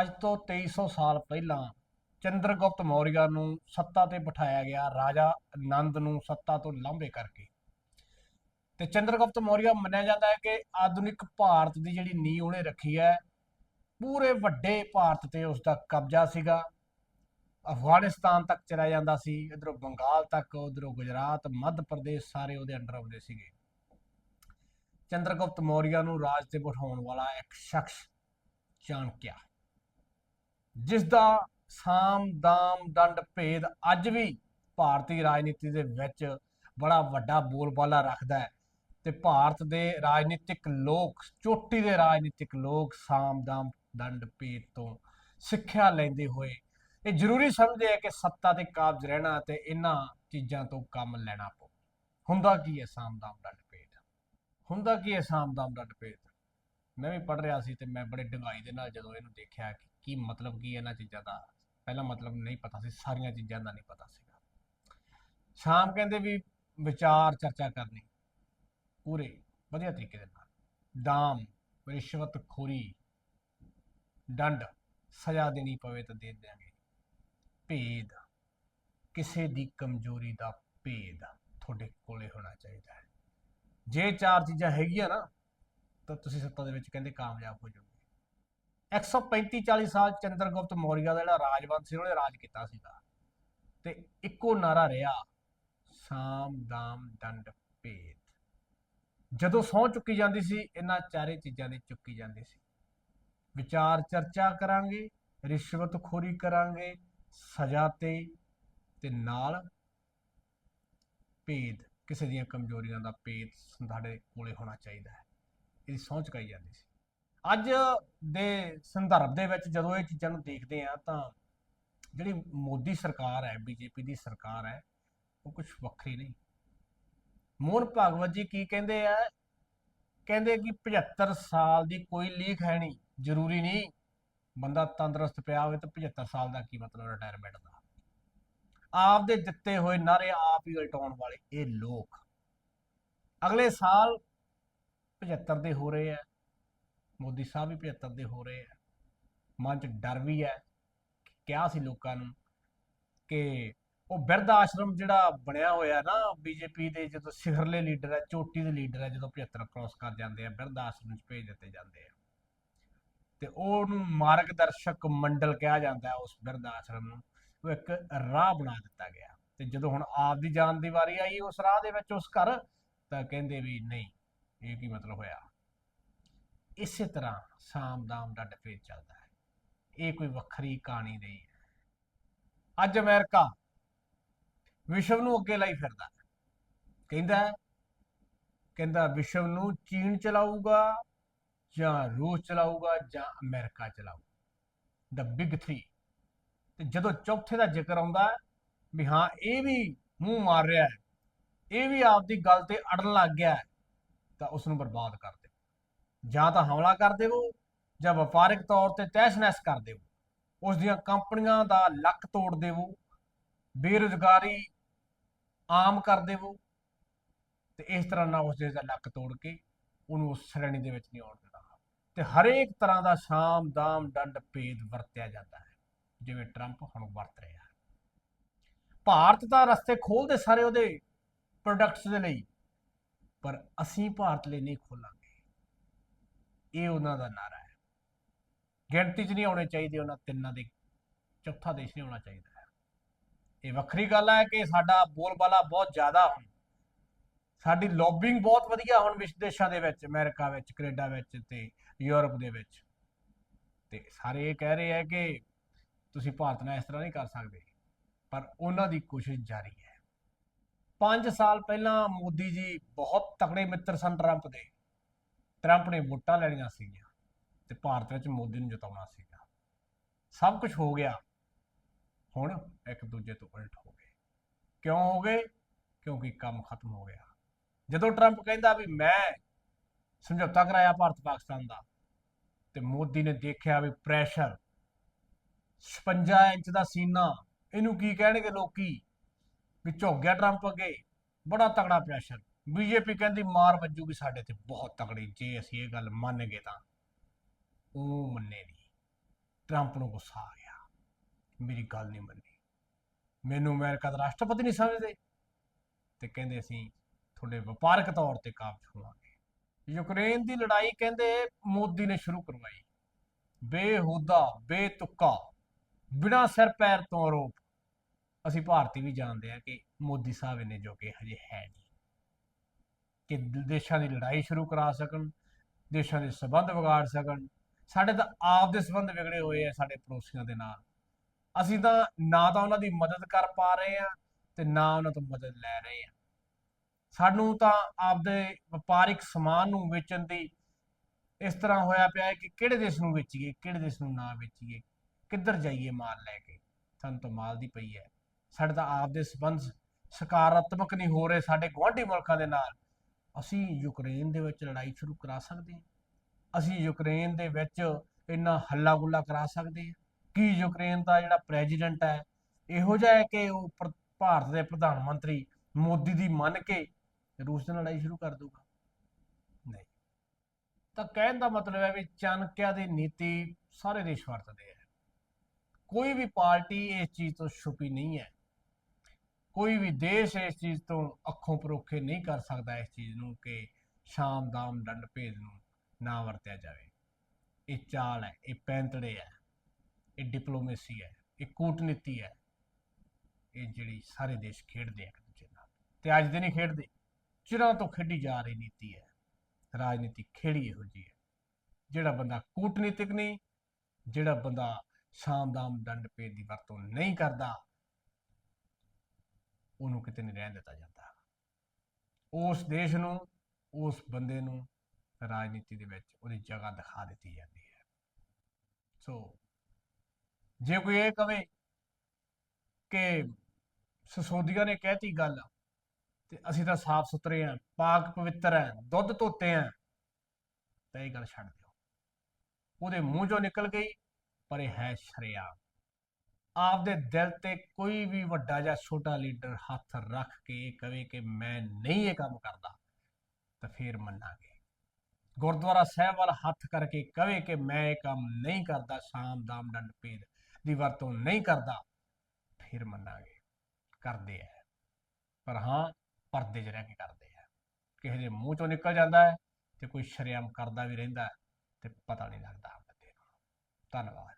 ਅੱਜ ਤੋਂ 2300 ਸਾਲ ਪਹਿਲਾਂ ਚੰਦਰਗੁਪਤ ਮੌਰੀਆ ਨੂੰ ਸੱਤਾ ਤੇ ਬਿਠਾਇਆ ਗਿਆ ਰਾਜਾ ਆਨੰਦ ਨੂੰ ਸੱਤਾ ਤੋਂ ਲਾਂਭੇ ਕਰਕੇ। ਤੇ ਚੰਦਰਗੁਪਤ ਮੌਰੀਆ ਮੰਨਿਆ ਜਾਂਦਾ ਹੈ ਕਿ ਆਧੁਨਿਕ ਭਾਰਤ ਦੀ ਜਿਹੜੀ ਨੀਂਹ ਉਹਨੇ ਰੱਖੀ ਹੈ, ਪੂਰੇ ਵੱਡੇ ਭਾਰਤ ਤੇ ਉਸ ਦਾ ਕਬਜ਼ਾ ਸੀਗਾ। ਅਫਗਾਨਿਸਤਾਨ ਤੱਕ ਚਲਾ ਜਾਂਦਾ ਸੀ, ਇਧਰੋਂ ਬੰਗਾਲ ਤੱਕ, ਉਧਰੋਂ ਗੁਜਰਾਤ, ਮੱਧ ਪ੍ਰਦੇਸ਼ ਸਾਰੇ ਉਹਦੇ ਅੰਡਰ ਆਉਂਦੇ ਸੀਗੇ। ਚੰਦਰਗੁਪਤ ਮੌਰੀਆ ਨੂੰ ਰਾਜ ਤੇ ਬਿਠਾਉਣ ਵਾਲਾ ਇੱਕ ਸ਼ਖਸ ਚਾਣਕਿਆ ਜਿਸ ਦਾ ਸਾਮ, ਦਾਮ, ਦੰਡ, ਭੇਦ ਅੱਜ ਵੀ ਭਾਰਤੀ ਰਾਜਨੀਤੀ ਦੇ ਵਿੱਚ ਬੜਾ ਵੱਡਾ ਬੋਲਬਾਲਾ ਰੱਖਦਾ ਹੈ। ਤੇ ਭਾਰਤ ਦੇ ਰਾਜਨੀਤਿਕ ਲੋਕ, ਚੋਟੀ ਦੇ ਰਾਜਨੀਤਿਕ ਲੋਕ ਸਾਮ, ਦਾਮ, ਦੰਡ, ਭੇਦ ਤੋਂ ਸਿੱਖਿਆ ਲੈਂਦੇ ਹੋਏ, ਇਹ ਜ਼ਰੂਰੀ ਸਮਝਦੇ ਆ ਕਿ ਸੱਤਾ ਤੇ ਕਾਬਜ਼ ਰਹਿਣਾ ਤੇ ਇਹਨਾਂ ਚੀਜ਼ਾਂ ਤੋਂ ਕੰਮ ਲੈਣਾ ਪਊ। ਹੁੰਦਾ ਕੀ ਹੈ ਸਾਮ, ਦਾਮ, ਦੰਡ, ਭੇਦ? ਹੁੰਦਾ ਕੀ ਹੈ ਸਾਮ, ਦਾਮ, ਦੰਡ, ਭੇਦ? ਮੈਂ ਵੀ ਪੜ ਰਿਹਾ ਸੀ ਤੇ ਮੈਂ ਬੜੇ ਡੂੰਘਾਈ ਦੇ ਨਾਲ ਜਦੋਂ ਇਹਨੂੰ ਦੇਖਿਆ ਕਿ ਕੀ ਮਤਲਬ ਕੀ ਇਹਨਾਂ ਚੀਜ਼ਾਂ ਦਾ, ਪਹਿਲਾਂ ਮਤਲਬ ਨਹੀਂ ਪਤਾ ਸੀ, ਸਾਰੀਆਂ ਚੀਜ਼ਾਂ ਦਾ ਨਹੀਂ ਪਤਾ ਸੀਗਾ। ਸ਼ਾਮ ਕਹਿੰਦੇ ਵੀ ਵਿਚਾਰ ਚਰਚਾ ਕਰਨੀ, ਪੂਰੇ ਵਧੀਆ ਤਰੀਕੇ ਦੇ ਨਾਲ। ਦਾਮ ਰਿਸ਼ਵਤ ਖੋਰੀ ਦੰਡ ਸਜ਼ਾ ਦੇਣੀ ਪਵੇ ਤਾਂ ਦੇ ਦਿਆਂਗੇ। ਭੇਦ, ਕਿਸੇ ਦੀ ਕਮਜ਼ੋਰੀ ਦਾ ਭੇਦ ਤੁਹਾਡੇ ਕੋਲੇ ਹੋਣਾ ਚਾਹੀਦਾ ਹੈ। ਜੇ ਚਾਰ ਚੀਜ਼ਾਂ ਹੈਗੀਆਂ ਨਾ ਤਾਂ ਤੁਸੀਂ ਸੱਤਾ ਦੇ ਵਿੱਚ ਕਹਿੰਦੇ ਕਾਮਯਾਬ ਹੋ ਜਾਓਗੇ। 135 40 ਸਾਲ ਚੰਦਰਗੁਪਤ ਮੌਰੀਆ ਦਾ ਜਿਹੜਾ ਰਾਜਵੰਸ਼ ਸੀ, ਉਹਨੇ ਰਾਜ ਕੀਤਾ ਸੀਗਾ। ਤੇ ਇੱਕੋ ਨਾਰਾ ਰਿਹਾ, ਸਾਮ ਦਾਮ ਦੰਡ ਭੇਦ। ਜਦੋਂ ਸਹੁੰ ਚੁੱਕੀ ਜਾਂਦੀ ਸੀ, ਇਹਨਾਂ ਚਾਰੇ ਚੀਜ਼ਾਂ ਦੀ ਚੁੱਕੀ ਜਾਂਦੀ ਸੀ। ਵਿਚਾਰ ਚਰਚਾ ਕਰਾਂਗੇ ਰਿਸ਼ਵਤ ਖੋਰੀ ਕਰਾਂਗੇ, ਸਜ਼ਾ ਤੇ ਤੇ ਨਾਲ ਭੇਦ, ਕਿਸੇ ਦੀਆਂ ਕਮਜ਼ੋਰੀਆਂ ਦਾ ਭੇਦ ਸਾਡੇ ਕੋਲੇ ਹੋਣਾ ਚਾਹੀਦਾ ਹੈ। ਇਹਦੀ ਸਹੁੰ ਚੁਕਾਈ ਜਾਂਦੀ ਸੀ। ਅੱਜ ਦੇ ਸੰਦਰਭ ਦੇ ਵਿੱਚ ਜਦੋਂ ਇਹ ਚੀਜ਼ਾਂ ਨੂੰ ਦੇਖਦੇ ਆ ਤਾਂ ਜਿਹੜੀ ਮੋਦੀ ਸਰਕਾਰ ਹੈ, ਬੀਜੇਪੀ ਦੀ ਸਰਕਾਰ ਹੈ, ਉਹ ਕੁਝ ਵੱਖਰੀ ਨਹੀਂ। ਮੋਹਨ ਭਾਗਵਤ ਜੀ ਕੀ ਕਹਿੰਦੇ ਆ? ਕਹਿੰਦੇ ਕਿ 75 ਸਾਲ ਦੀ ਕੋਈ ਲੀਕ ਹੈ ਨਹੀਂ, ਜ਼ਰੂਰੀ ਨਹੀਂ। ਬੰਦਾ ਤੰਦਰੁਸਤ ਪਿਆ ਹੋਵੇ ਤਾਂ 75 ਸਾਲ ਦਾ ਕੀ ਮਤਲਬ ਰਿਟਾਇਰਮੈਂਟ ਦਾ? ਆਪ ਦੇ ਦਿੱਤੇ ਹੋਏ ਨਾਰੇ ਆਪ ਹੀ ਉਲਟਾਉਣ ਵਾਲੇ ਇਹ ਲੋਕ। ਅਗਲੇ ਸਾਲ 75 ਦੇ ਹੋ ਰਹੇ ਆ। ਮੋਦੀ ਸਾਹਿਬ ਵੀ 75 ਦੇ ਹੋ ਰਹੇ ਆ। ਮਨ 'ਚ ਡਰ ਵੀ ਹੈ ਕਿਹਾ ਸੀ ਲੋਕਾਂ ਨੂੰ ਕਿ ਉਹ ਬਿਰਧ ਆਸ਼ਰਮ ਜਿਹੜਾ ਬਣਿਆ ਹੋਇਆ ਨਾ, ਬੀਜੇਪੀ ਦੇ ਜਦੋਂ ਸਿਖਰਲੇ ਲੀਡਰ ਹੈ, ਚੋਟੀ ਦੇ ਲੀਡਰ ਹੈ, ਜਦੋਂ 75 ਕ੍ਰਾਸ ਕਰ ਜਾਂਦੇ ਆ, ਬਿਰਧ ਆਸ਼ਰਮ 'ਚ ਭੇਜ ਦਿੱਤੇ ਜਾਂਦੇ ਆ। ਤੇ ਉਹਨੂੰ ਮਾਰਗਦਰਸ਼ਕ ਮੰਡਲ ਕਿਹਾ ਜਾਂਦਾ ਹੈ ਉਸ ਬਿਰਧ ਆਸ਼ਰਮ ਨੂੰ। ਉਹ ਇੱਕ ਰਾਹ ਬਣਾ ਦਿੱਤਾ ਗਿਆ। ਤੇ ਜਦੋਂ ਹੁਣ ਆਪ ਦੀ ਜਾਨ ਦੀ ਵਾਰੀ ਆਈ ਉਸ ਰਾਹ ਦੇ ਵਿੱਚ ਉਸ ਘਰ, ਤਾਂ ਕਹਿੰਦੇ ਵੀ ਨਹੀਂ ਇਹ ਕੀ ਮਤਲਬ ਹੋਇਆ? ਇਸੇ ਤਰ੍ਹਾਂ ਸਾਮ ਦਾਮ ਦਾ ਡਫੇਜ ਚੱਲਦਾ ਹੈ। ਇਹ ਕੋਈ ਵੱਖਰੀ ਕਹਾਣੀ ਨਹੀਂ ਹੈ। ਅੱਜ ਅਮਰੀਕਾ ਵਿਸ਼ਵ ਨੂੰ ਅੱਗੇ ਲਈ ਫਿਰਦਾ ਕਹਿੰਦਾ ਕਹਿੰਦਾ ਵਿਸ਼ਵ ਨੂੰ ਚੀਨ ਚਲਾਊਗਾ ਜਾਂ ਰੂਸ ਚਲਾਊਗਾ ਜਾਂ ਅਮਰੀਕਾ ਚਲਾਊਗਾ। ਦ ਬਿਗ 3 ਤੇ ਜਦੋਂ ਚੌਥੇ ਦਾ ਜ਼ਿਕਰ ਆਉਂਦਾ ਵੀ ਹਾਂ ਇਹ ਵੀ ਮੂੰਹ ਮਾਰ ਰਿਹਾ ਹੈ। ਇਹ ਵੀ ਆਪਦੀ ਗੱਲ ਤੇ ਅੜਨ ਲੱਗ ਗਿਆ ਹੈ, ਤਾਂ ਉਸ ਨੂੰ ਬਰਬਾਦ ਕਰ ਦੇ ਜਾਂ ਤਾਂ ਹਮਲਾ ਕਰ ਦੇਵੋ, ਜਾਂ ਵਪਾਰਿਕ ਤੌਰ ਤੇ ਤਹਿਸ-ਨਹਿਸ ਕਰ ਦੇਵੋ। ਉਸ ਦੀਆਂ ਕੰਪਨੀਆਂ ਦਾ ਲੱਕ ਤੋੜ ਦੇਵੋ, ਬੇਰੁਜ਼ਗਾਰੀ ਆਮ ਕਰ ਦੇਵੋ ਤੇ ਇਸ ਤਰ੍ਹਾਂ ਨਾਲ ਉਸ ਦੇ ਲੱਕ ਤੋੜ ਕੇ ਉਹਨੂੰ ਉਸ ਸ਼੍ਰੇਣੀ ਦੇ ਵਿੱਚ ਨਹੀਂ ਆਉਣ ਦੇਣਾ। ਤੇ ਹਰੇਕ ਤਰ੍ਹਾਂ ਦਾ ਸ਼ਾਮ ਦਾਮ ਡੰਡ, ਭੇਦ ਵਰਤਿਆ ਜਾਂਦਾ ਹੈ, ਜਿਵੇਂ ਟਰੰਪ ਹੁਣ ਵਰਤ ਰਿਹਾ ਹੈ। ਭਾਰਤ ਦਾ ਰਸਤੇ ਖੋਲਦੇ ਸਾਰੇ ਉਹਦੇ ਪ੍ਰੋਡਕਟਸ ਦੇ ਲਈ। ਪਰ ਅਸੀਂ ਭਾਰਤ ਲਈ ਨਹੀਂ ਖੋਲਾਂਗੇ। ਇਹ ਉਹਨਾਂ ਦਾ ਨਾਰਾ ਹੈ। ਗਿਣਤੀ 'ਚ ਨਹੀਂ ਆਉਣੇ ਚਾਹੀਦੇ, ਉਹਨਾਂ ਤਿੰਨਾਂ ਦੇ, ਚੌਥਾ ਦੇਸ਼ ਨਹੀਂ ਆਉਣਾ ਚਾਹੀਦਾ ਹੈ। ਇਹ ਵੱਖਰੀ ਗੱਲ ਹੈ ਕਿ ਸਾਡਾ ਬੋਲਬਾਲਾ ਬਹੁਤ ਜ਼ਿਆਦਾ ਹੋਣ। ਸਾਡੀ ਲੌਬਿੰਗ ਬਹੁਤ ਵਧੀਆ ਹੁਣ ਵਿਸ਼ਵ ਦੇਸ਼ਾਂ ਦੇ ਵਿੱਚ, ਅਮਰੀਕਾ ਵਿੱਚ, ਕੈਨੇਡਾ ਵਿੱਚ ਤੇ ਯੂਰਪ ਦੇ ਵਿੱਚ। ਤੇ ਸਾਰੇ ਇਹ ਕਹਿ ਰਹੇ ਆ ਕਿ ਤੁਸੀਂ ਭਾਰਤ ਨਾਲ ਇਸ ਤਰ੍ਹਾਂ ਨਹੀਂ ਕਰ ਸਕਦੇ। ਪਰ ਉਹਨਾਂ ਦੀ ਕੋਸ਼ਿਸ਼ ਜਾਰੀ ਹੈ। 5 ਸਾਲ ਪਹਿਲਾਂ ਮੋਦੀ ਜੀ ਬਹੁਤ ਤਕੜੇ ਮਿੱਤਰ ਸਨ ਟਰੰਪ ਦੇ। ਟਰੰਪ ਨੇ ਵੋਟਾਂ ਲੈਣੀਆਂ ਸੀਗੀਆਂ ਤੇ ਭਾਰਤ ਵਿੱਚ ਮੋਦੀ ਨੂੰ ਜਿਤਾਉਣਾ ਸੀਗਾ। ਸਭ ਕੁਝ ਹੋ ਗਿਆ। ਹੁਣ ਇੱਕ ਦੂਜੇ ਤੋਂ ਉਲਟ ਹੋ ਗਏ। ਕਿਉਂ ਹੋ ਗਏ? ਕਿਉਂਕਿ ਕੰਮ ਖਤਮ ਹੋ ਗਿਆ। ਜਦੋਂ ਟਰੰਪ ਕਹਿੰਦਾ ਵੀ ਮੈਂ ਸਮਝੌਤਾ ਕਰਾਇਆ ਭਾਰਤ ਪਾਕਿਸਤਾਨ ਦਾ ਤੇ ਮੋਦੀ ਨੇ ਦੇਖਿਆ ਵੀ ਪ੍ਰੈਸ਼ਰ 56 ਇੰਚ ਦਾ ਸੀਨਾ, ਇਹਨੂੰ ਕੀ ਕਹਿਣਗੇ ਲੋਕੀ? ਵੀ ਝੁਕ ਗਿਆ ਟਰੰਪ ਅੱਗੇ, ਬੜਾ ਤਗੜਾ ਪ੍ਰੈਸ਼ਰ ਬੀਜੇਪੀ ਕਹਿੰਦੀ ਮਾਰ ਵੱਜੂਗੀ ਸਾਡੇ ਤੇ, ਬਹੁਤ ਤਕੜੀ, ਜੇ ਅਸੀਂ ਇਹ ਗੱਲ ਮੰਨ ਗਏ ਤਾਂ। ਉਹ ਮੰਨੇ ਨਹੀਂ ਟਰੰਪ ਨੂੰ ਗੁੱਸਾ ਆ ਗਿਆ। ਮੇਰੀ ਗੱਲ ਨਹੀਂ ਮੰਨੀ। ਮੈਨੂੰ ਅਮਰੀਕਾ ਦਾ ਰਾਸ਼ਟਰਪਤੀ ਨਹੀਂ ਸਮਝਦੇ। ਤੇ ਕਹਿੰਦੇ ਅਸੀਂ ਤੁਹਾਡੇ ਵਪਾਰਕ ਤੌਰ ਤੇ ਕਾਬਜ ਹੋਵਾਂਗੇ। ਯੂਕਰੇਨ ਦੀ ਲੜਾਈ ਕਹਿੰਦੇ ਮੋਦੀ ਨੇ ਸ਼ੁਰੂ ਕਰਵਾਈ। ਬੇਹੁਦਾ, ਬੇਤੁੱਕਾ, ਬਿਨਾਂ ਸਿਰ ਪੈਰ ਤੋਂ ਆਰੋਪ। ਅਸੀਂ ਭਾਰਤੀ ਵੀ ਜਾਣਦੇ ਆ ਕਿ ਮੋਦੀ ਸਾਹਿਬ ਨੇ ਜੋ ਕਿ ਹਜੇ ਹੈ ਨਹੀਂ। ਕਿ ਦ- ਦੇਸ਼ਾਂ ਦੀ ਲੜਾਈ ਸ਼ੁਰੂ ਕਰਾ ਸਕਣ, ਦੇਸ਼ਾਂ ਦੇ ਸਬੰਧ ਵਿਗਾੜ ਸਕਣ। ਸਾਡੇ ਤਾਂ ਆਪ ਦੇ ਸਬੰਧ ਵਿਗੜੇ ਹੋਏ ਆ ਸਾਡੇ ਪੜੋਸੀਆਂ ਦੇ ਨਾਲ। ਅਸੀਂ ਤਾਂ ਨਾ ਤਾਂ ਉਹਨਾਂ ਦੀ ਮਦਦ ਕਰ ਪਾ ਰਹੇ ਆ ਤੇ ਨਾ ਉਹਨਾਂ ਤੋਂ ਮਦਦ ਲੈ ਰਹੇ ਆ ਸਾਨੂੰ ਤਾਂ ਆਪਦੇ ਵਪਾਰਿਕ ਸਮਾਨ ਨੂੰ ਵੇਚਣ ਦੀ ਇਸ ਤਰ੍ਹਾਂ ਹੋਇਆ ਪਿਆ ਹੈ ਕਿ ਕਿਹੜੇ ਦੇਸ਼ ਨੂੰ ਵੇਚੀਏ, ਕਿਹੜੇ ਦੇਸ਼ ਨੂੰ ਨਾ ਵੇਚੀਏ, ਕਿੱਧਰ ਜਾਈਏ ਮਾਲ ਲੈ ਕੇ? ਸਾਨੂੰ ਤਾਂ ਮਾਲ ਦੀ ਪਈ ਹੈ। ਸਾਡੇ ਤਾਂ ਆਪਦੇ ਸਬੰਧ ਸਕਾਰਾਤਮਕ ਨਹੀਂ ਹੋ ਰਹੇ ਸਾਡੇ ਗੁਆਂਢੀ ਮੁਲਕਾਂ ਦੇ ਨਾਲ। ਅਸੀਂ ਯੂਕਰੇਨ ਦੇ ਵਿੱਚ ਲੜਾਈ ਸ਼ੁਰੂ ਕਰਾ ਸਕਦੇ ਹਾਂ। ਅਸੀਂ ਯੂਕਰੇਨ ਦੇ ਵਿੱਚ ਇੰਨਾ ਹੱਲਾ ਗੁੱਲਾ ਕਰਾ ਸਕਦੇ ਹਾਂ। ਕੀ ਯੂਕਰੇਨ ਦਾ ਜਿਹੜਾ ਪ੍ਰੈਜ਼ੀਡੈਂਟ ਹੈ, ਇਹੋ ਜਿਹਾ ਹੈ ਕਿ ਉਹ ਪ੍ਰ- ਭਾਰਤ ਦੇ ਪ੍ਰਧਾਨ ਮੰਤਰੀ ਮੋਦੀ ਦੀ ਮੰਨ ਕੇ ਰੂਸ ਨਾਲ ਲੜਾਈ ਸ਼ੁਰੂ ਕਰ ਦੂਗਾ ਨਹੀਂ। ਤਾਂ ਕਹਿਣ ਦਾ ਮਤਲਬ ਹੈ ਵੀ ਚਾਣਕਿਆ ਦੀ ਨੀਤੀ ਸਾਰੇ ਦੇਸ਼ ਵਰਤਦੇ ਆ। ਕੋਈ ਵੀ ਪਾਰਟੀ ਇਸ ਚੀਜ਼ ਤੋਂ ਛੁਪੀ ਨਹੀਂ ਹੈ। ਕੋਈ ਵੀ ਦੇਸ਼ ਇਸ ਚੀਜ਼ ਤੋਂ ਅੱਖੋਂ ਪਰੋਖੇ ਨਹੀਂ ਕਰ ਸਕਦਾ ਇਸ ਚੀਜ਼ ਨੂੰ ਕਿ ਸ਼ਾਮ ਦਾਮ ਡੰਡ ਭੇਦ ਨੂੰ ਨਾ ਵਰਤਿਆ ਜਾਵੇ। ਇਹ ਚਾਲ ਹੈ, ਇਹ ਪੈਂਤੜੇ ਹੈ, ਇਹ ਡਿਪਲੋਮੇਸੀ ਹੈ, ਇਹ ਕੂਟਨੀਤੀ ਹੈ, ਇਹ ਜਿਹੜੀ ਸਾਰੇ ਦੇਸ਼ ਖੇਡਦੇ ਆ ਇੱਕ ਦੂਜੇ ਨਾਲ। ਤੇ ਅੱਜ ਦੇ ਨਹੀਂ ਖੇਡਦੇ, ਚਿਰਾਂ ਤੋਂ ਖੇਡੀ ਜਾ ਰਹੀ ਨੀਤੀ ਹੈ, ਰਾਜਨੀਤੀ ਖੇੜੀ ਇਹੋ ਜੀ ਹੈ। ਜਿਹੜਾ ਬੰਦਾ ਕੂਟਨੀਤਿਕ ਨਹੀਂ, ਜਿਹੜਾ ਬੰਦਾ ਸ਼ਾਮ ਦਾਮ ਡੰਡ ਭੇਦ ਦੀ ਵਰਤੋਂ ਨਹੀਂ ਕਰਦਾ ਉਹਨੂੰ ਕਿਤੇ ਨਹੀਂ ਰਹਿਣ ਦਿੱਤਾ ਜਾਂਦਾ। ਉਸ ਦੇਸ਼ ਨੂੰ, ਉਸ ਬੰਦੇ ਨੂੰ ਰਾਜਨੀਤੀ ਦੇ ਵਿੱਚ ਉਹਦੀ ਜਗ੍ਹਾ ਦਿਖਾ ਦਿੱਤੀ ਜਾਂਦੀ ਹੈ। ਸੋ ਜੇ ਕੋਈ ਇਹ ਕਵੇ ਕਿ ਸਸੋਦੀਆ ਨੇ ਕਹਿਤੀ ਗੱਲ ਤੇ ਅਸੀਂ ਤਾਂ ਸਾਫ਼ ਸੁਥਰੇ ਆ ਪਾਕ ਪਵਿੱਤਰ ਆਂ ਦੁੱਧ ਧੋਤੇ ਆਂ ਤਾਂ ਇਹ ਗੱਲ ਛੱਡ ਦਿਓ। ਉਹਦੇ ਮੂੰਹ ਚੋਂ ਨਿਕਲ ਗਈ, ਪਰ ਇਹ ਹੈ ਸ਼ਰਿਆ ਆਪਦੇ ਦਿਲ ਤੇ ਕੋਈ ਵੀ ਵੱਡਾ ਜਾਂ ਛੋਟਾ ਲੀਡਰ ਹੱਥ ਰੱਖ ਕੇ ਕਵੇ ਕਿ ਮੈਂ ਨਹੀਂ ਇਹ ਕੰਮ ਕਰਦਾ, ਤਾਂ ਫੇਰ ਮੰਨਾਂਗੇ। ਗੁਰਦੁਆਰਾ ਸਾਹਿਬ ਵੱਲ ਹੱਥ ਕਰਕੇ ਕਵੇ ਕਿ ਮੈਂ ਇਹ ਕੰਮ ਨਹੀਂ ਕਰਦਾ, ਸ਼ਾਮ, ਦਾਮ, ਡੰਡ, ਭੇਦ ਦੀ ਵਰਤੋਂ ਨਹੀਂ ਕਰਦਾ, ਫਿਰ ਮੰਨਾਂਗੇ। ਕਰਦੇ ਆ ਪਰ ਹਾਂ, ਪਰਦੇ 'ਚ ਰਹਿ ਕੇ ਕਰਦੇ ਆ ਕਿਸੇ ਦੇ ਮੂੰਹ ਚੋਂ ਨਿਕਲ ਜਾਂਦਾ ਹੈ ਤੇ ਕੋਈ ਸ਼ਰੇਆਮ ਕਰਦਾ ਵੀ ਰਹਿੰਦਾ ਹੈ ਤੇ ਪਤਾ ਨਹੀਂ ਲੱਗਦਾ ਬੰਦੇ ਨੂੰ ਧੰਨਵਾਦ।